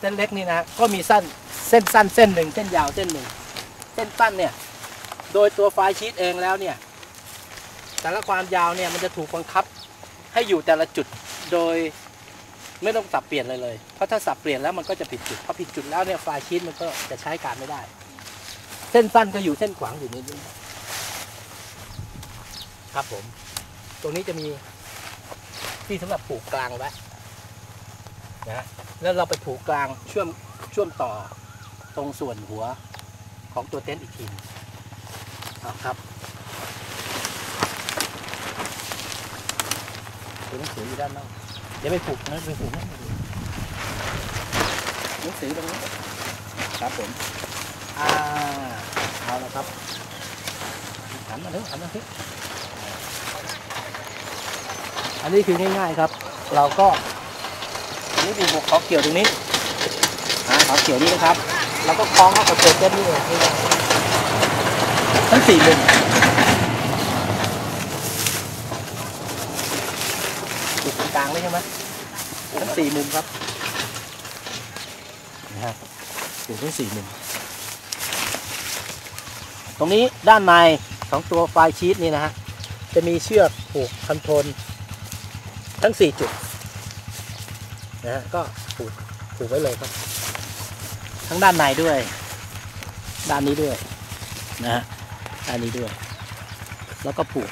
เส้นเล็กนี่นะก็มีสั้นเส้นสั้นเส้นหนึ่งเส้นยาวเส้นหนึ่งเส้นสั้นเนี่ยโดยตัวไฟชีตเองแล้วเนี่ยแต่ละความยาวเนี่ยมันจะถูกบังคับให้อยู่แต่ละจุดโดยไม่ต้องสับเปลี่ยนเลยเลย เพราะถ้าสับเปลี่ยนแล้วมันก็จะผิดจุดพอผิดจุดแล้วเนี่ยไฟชีตมันก็จะใช้การไม่ได้ เส้นสั้นก็อยู่เส้นขวางอยู่นิดนึงครับผม ตรงนี้จะมีที่สำหรับผูกกลางไว้ นะแล้วเราไปผูกกลางเชื่อมเชื่อมต่อตรงส่วนหัวของตัวเต็นท์อีกทีหนึ่งเอาครับตัวหนังสืออยู่ด้านนอกเดี๋ยวไปผูกนะไปผูกนะหนังสือตรงนี้ครับผมอ่าเอาละครับหันมาเถอะหันมาเถอะอันนี้คือง่ายๆครับ เราก็อั นนี้มีบุกขอเกี่ยวตรงนี้อ่าขอเกี่ยวนี่นะครับเราก็คล้องเข้ากับตัวเต้นนี่เลยทั้งสี่มุมจุดกลางเลยใช่ไหมทั้งสี่มุมครับนะฮะจุดทั้งสี่มุมตรงนี้ด้านในของตัวไฟล์ชีตนี่นะฮะจะมีเชือกผูกคอนโทรลทั้ง 4 จุด นะฮะก็ผูกผูกไว้เลยครับ ทั้งด้านในด้วย ด้านนี้ด้วยนะฮะด้านนี้ด้วย แล้วก็ผูก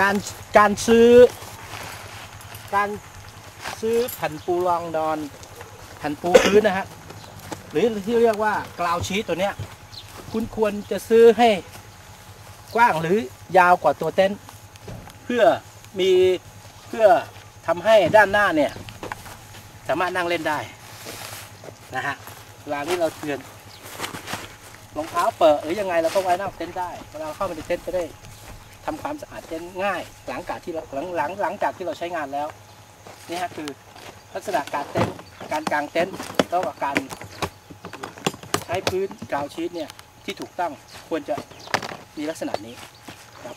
การการซื้อการ ซื้อแผ่นปูรองนอน แผ่นปูพื้นนะฮะหรือที่เรียกว่ากราวชีตตัวเนี้ยคุณควรจะซื้อให้กว้างหรือยาวกว่าตัวเต็นท์เพื่อมีเพื่อทำให้ด้านหน้าเนี่ย สามารถนั่งเล่นได้นะฮะเวลาที่เราเตือนรองเท้าเปิดหรือยังไงเราก็ไว้หน้าเต็นท์ได้เวลาเข้ามาในเต็นท์จะได้ทำความสะอาดเต็นท์ง่าย หลังจากที่เราหลังหลังหลังจากที่เราใช้งานแล้ว นี่ฮะคือลักษณะการเต็นท์การกางเต็นท์แล้วก็การใช้พื้นกาวชีตเนี่ยที่ถูกต้องควรจะมีลักษณะนี้ครับ